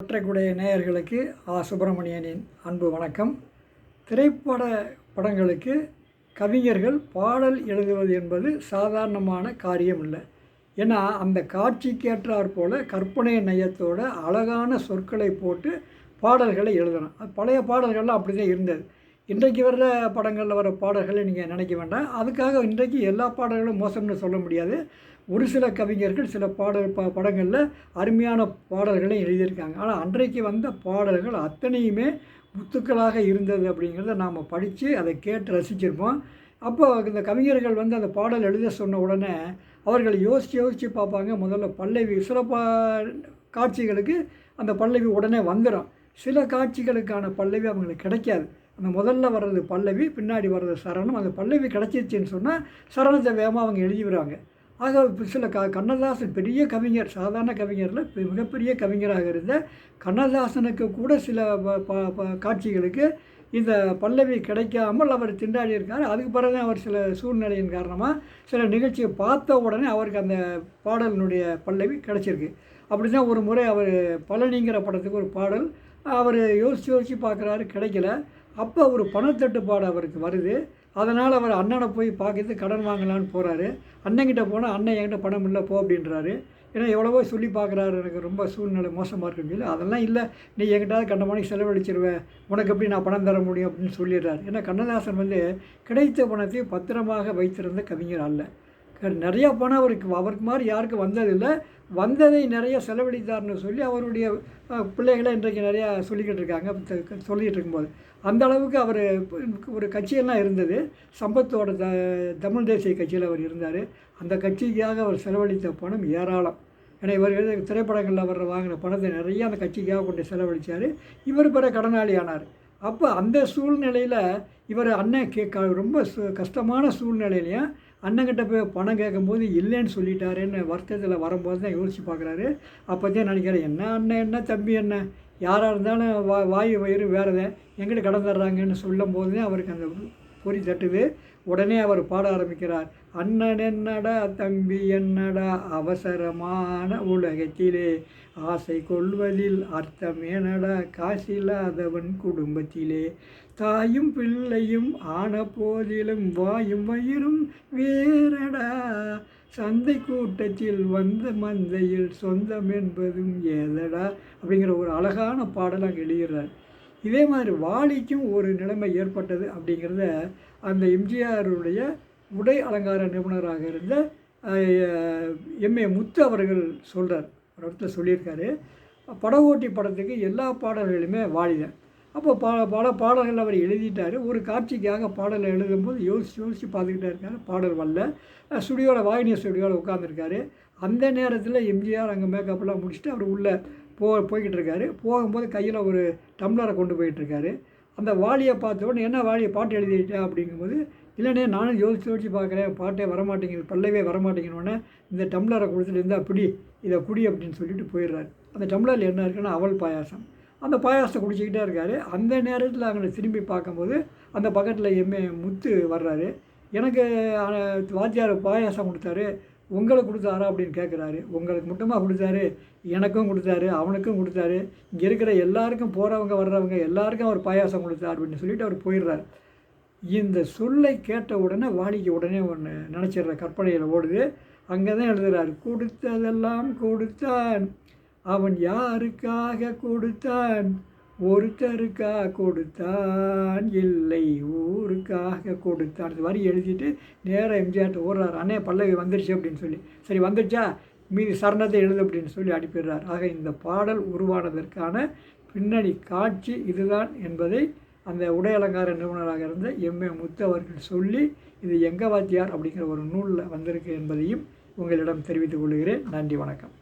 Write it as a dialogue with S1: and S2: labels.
S1: ஒற்றைக்குடைய நேயர்களுக்கு ஆ. சுப்பிரமணியனின் அன்பு வணக்கம். திரைப்பட படங்களுக்கு கவிஞர்கள் பாடல் எழுதுவது என்பது சாதாரணமான காரியம் இல்லை ஏன்னா அந்த காட்சிக்கேற்றாற் போல கற்பனை நயத்தோட அழகான சொற்களை போட்டு பாடல்களை எழுதணும் பழைய பாடல்கள்லாம் அப்படி தான் இருந்தது. இன்றைக்கு வர்ற படங்களில் வர பாடல்களை நீங்கள் நினைக்க வேண்டாம். அதுக்காக இன்றைக்கு எல்லா பாடல்களும் மோசம்னு சொல்ல முடியாது. ஒரு சில கவிஞர்கள் சில பாடல் ப படங்களில் அருமையான பாடல்களை எழுதியிருக்காங்க. ஆனால் அன்றைக்கு வந்த பாடல்கள் அத்தனையுமே முத்துக்களாக இருந்தது அப்படிங்கிறத நாம் படித்து அதை கேட்டு ரசிச்சிருப்போம். அப்போ இந்த கவிஞர்கள் வந்து அந்த பாடல் எழுத சொன்ன உடனே அவர்கள் யோசித்து யோசித்து பார்ப்பாங்க முதல்ல பல்லவி சில பா காட்சிகளுக்கு அந்த பல்லவி உடனே வந்துடும் சில காட்சிகளுக்கான பல்லவி அவங்களுக்கு கிடைக்காது. அந்த முதல்ல வர்றது பல்லவி பின்னாடி வர்றது சரணம். அந்த பல்லவி கிடச்சிருச்சின்னு சொன்னால் சரணத்தை வேகமாக அவங்க எழுதிவிடுறாங்க. ஆக சில க கண்ணதாசன் பெரிய கவிஞர் சாதாரண கவிஞரில் மிகப்பெரிய கவிஞராக இருந்த கண்ணதாசனுக்கு கூட சில ப- ப- ப- காட்சிகளுக்கு இந்த பல்லவி கிடைக்காமல் அவர் திண்டாடி இருக்கார். அதுக்கு பிறகு அவர் சில சூழ்நிலையின் காரணமாக சில நிகழ்ச்சியை பார்த்த உடனே அவருக்கு அந்த பாடலினுடைய பல்லவி கிடச்சிருக்கு. அப்படி தான் ஒரு முறை அவர் பழனிங்கிற படத்துக்கு ஒரு பாடல் அவர் யோசித்து யோசித்து பார்க்குறாரு கிடைக்கல. அப்போ ஒரு பணத்தட்டுப்பாடு அவருக்கு வருது. அதனால் அவர் அண்ணனை போய் பார்க்கறது கடன் வாங்கலான்னு போகிறாரு அண்ணங்கிட்ட போனால் அண்ணன் என்கிட்ட பணம் இல்லை போ அப்படின்றாரு. ஏன்னா எவ்வளவோ சொல்லி பார்க்குறாரு எனக்கு ரொம்ப சூழ்நிலை மோசமாக இருக்குன்னு சொல்லி அதெல்லாம் இல்லை. நீ எங்கிட்டாவது கண்ட செலவழிச்சிருவேன் உனக்கு எப்படி நான் பணம் தர முடியும்? அப்படின்னு சொல்லிடுறாரு. ஏன்னா கண்ணதாசன் வந்து கிடைத்த பணத்தை பத்திரமாக வைத்திருந்த கவிஞர் அல்ல. நிறையா நிறைய பணம் அவருக்கு அவருக்கு மாதிரி யாருக்கும் வந்ததில்லை வந்ததை நிறைய செலவழித்தார்னு சொல்லி அவருடைய பிள்ளைகளை இன்றைக்கு நிறையா சொல்லிக்கிட்டு இருக்காங்க. சொல்லிகிட்டு இருக்கும்போது. அந்த அளவுக்கு அவர் ஒரு கட்சியெல்லாம் இருந்தது. சம்பத்தோட த தமிழ் தேசிய கட்சியில் அவர் இருந்தார். அந்த கட்சிக்காக அவர் செலவழித்த பணம் ஏராளம். ஏன்னா இவர் எழுத திரைப்படங்களில் வர்ற வாங்கின பணத்தை நிறைய அந்த கட்சிக்காக கொண்டு செலவழித்தார் இவர் பிற கடனாளி ஆனார். அப்போ அந்த சூழ்நிலையில் இவர் அண்ணன் கேட்க ரொம்ப சு- கஷ்டமான சூழ்நிலையிலையும் அண்ணங்கிட்ட போய் பணம் கேட்கும்போது இல்லைன்னு சொல்லிட்டாருன்னு வருத்தத்தில் வரும்போது தான் யோசித்து பார்க்குறாரு. அப்போ தான் நினைக்கிறேன் என்ன அண்ணன் என்ன தம்பி என்ன? யாராக இருந்தாலும் வா வாயு வயிறு வேறதை. எங்கிட்ட கடந்துடுறாங்கன்னு சொல்லும் போது அவருக்கு அந்த பொறி தட்டுது. உடனே அவர் பாட ஆரம்பிக்கிறார். அண்ணன் என்னடா தம்பி என்னடா அவசரமான உலகத்திலே? ஆசை கொள்வதில் அர்த்தம் என்னடா? காசில்லாதவன் குடும்பத்திலே. தாயும் பிள்ளையும் ஆன போதிலும் வாயும் வயிறும் வேறடா. சந்தை கூட்டத்தில் வந்த மந்தையில் சொந்தம் என்பதும் ஏதடா அப்படிங்கிற ஒரு அழகான பாடல் அங்கே எழுதுகிறார் இதே மாதிரி வாலிக்கும் ஒரு நிலைமை ஏற்பட்டது அப்படிங்கிறத அந்த எம்ஜிஆருடைய உடை அலங்கார நிபுணராக இருந்த எம்ஏ முத்து அவர்கள் சொல்கிறார் ஒரு இடத்துல சொல்லியிருக்காரு. படகோட்டி படத்துக்கு எல்லா பாடல்களுமே வாலிதான் அப்போ பா பல பாடல்கள் அவர் எழுதிட்டார். ஒரு காட்சிக்காக பாடலை எழுதும்போது யோசித்து யோசித்து பார்த்துக்கிட்டே இருக்காரு. பாடல் வரல. ஸ்டுடியோவில் வாகினிய ஸ்டுடியோவில் உட்காந்துருக்காரு அந்த நேரத்தில் எம்ஜிஆர் அங்கே மேக்கப்லாம் முடிச்சுட்டு அவர் உள்ளே போ போய்கிட்டு இருக்காரு போகும்போது கையில் ஒரு டம்ளரை கொண்டு போயிட்டுருக்காரு. அந்த வாலியை பார்த்த உடனே என்ன வாலியை பாட்டு எழுதிட்டேன் அப்படிங்கும்போது இல்லைண்ணே நானும் யோசிச்சு யோசிச்சு பார்க்குறேன். பாட்டே வரமாட்டேங்குது பல்லவே வரமாட்டேங்கணுன்னே இந்த டம்ளரை கொடுத்துட்டு இருந்தால் பிடி இதை குடி அப்படின்னு சொல்லிட்டு போயிடுறாரு. அந்த டம்ளரில் என்ன இருக்குன்னா அவல் பாயாசம். அந்த பாயாசத்தை குடிச்சிக்கிட்டே இருக்காரு. அந்த நேரத்தில் அங்கே திரும்பி பார்க்கும்போது அந்த பக்கத்தில் எம்ஏ முத்து வர்றாரு. எனக்கு வாத்தியார் பாயாசம் கொடுத்தாரு. உங்களுக்கு கொடுத்தாரா அப்படின்னு கேட்குறாரு உங்களுக்கு மட்டுமா கொடுத்தாரு? எனக்கும் கொடுத்தாரு. அவனுக்கும் கொடுத்தாரு. இங்கே இருக்கிற எல்லாருக்கும் போகிறவங்க வர்றவங்க எல்லாருக்கும் அவர் பாயாசம் கொடுத்தார் அப்படின்னு சொல்லிட்டு அவர் போயிடுறாரு. இந்த சொல்லை கேட்ட உடனே வாலிக்கு உடனே ஒன்று நினச்சிடுற கற்பனையில் ஓடுது. அங்கே தான் எழுதுறாரு கொடுத்ததெல்லாம் கொடுத்தான். அவன் யாருக்காக கொடுத்தான்? ஒருத்தருக்காக கொடுத்தான். இல்லை ஊருக்காக கொடுத்தான். இந்த வரி எழுதிட்டு நேராக எம்ஜிஆர்ட்ட ஓடுறாரு. அண்ணே பல்லவி வந்துருச்சு அப்படின்னு சொல்லி. சரி வந்துருச்சா? மீதி சரணத்தை எழுது அப்படின்னு சொல்லி அனுப்பிடுறார். ஆக இந்த பாடல் உருவானதற்கான பின்னணி காட்சி இதுதான் என்பதை அந்த உடை அலங்கார நிபுணராக இருந்த எம்ஏ முத்து அவர்கள் சொல்லி இது எங்க வாத்தியார் அப்படிங்கிற ஒரு நூலில் வந்திருக்கு என்பதையும் உங்களிடம் தெரிவித்துக் கொள்கிறேன். நன்றி வணக்கம்.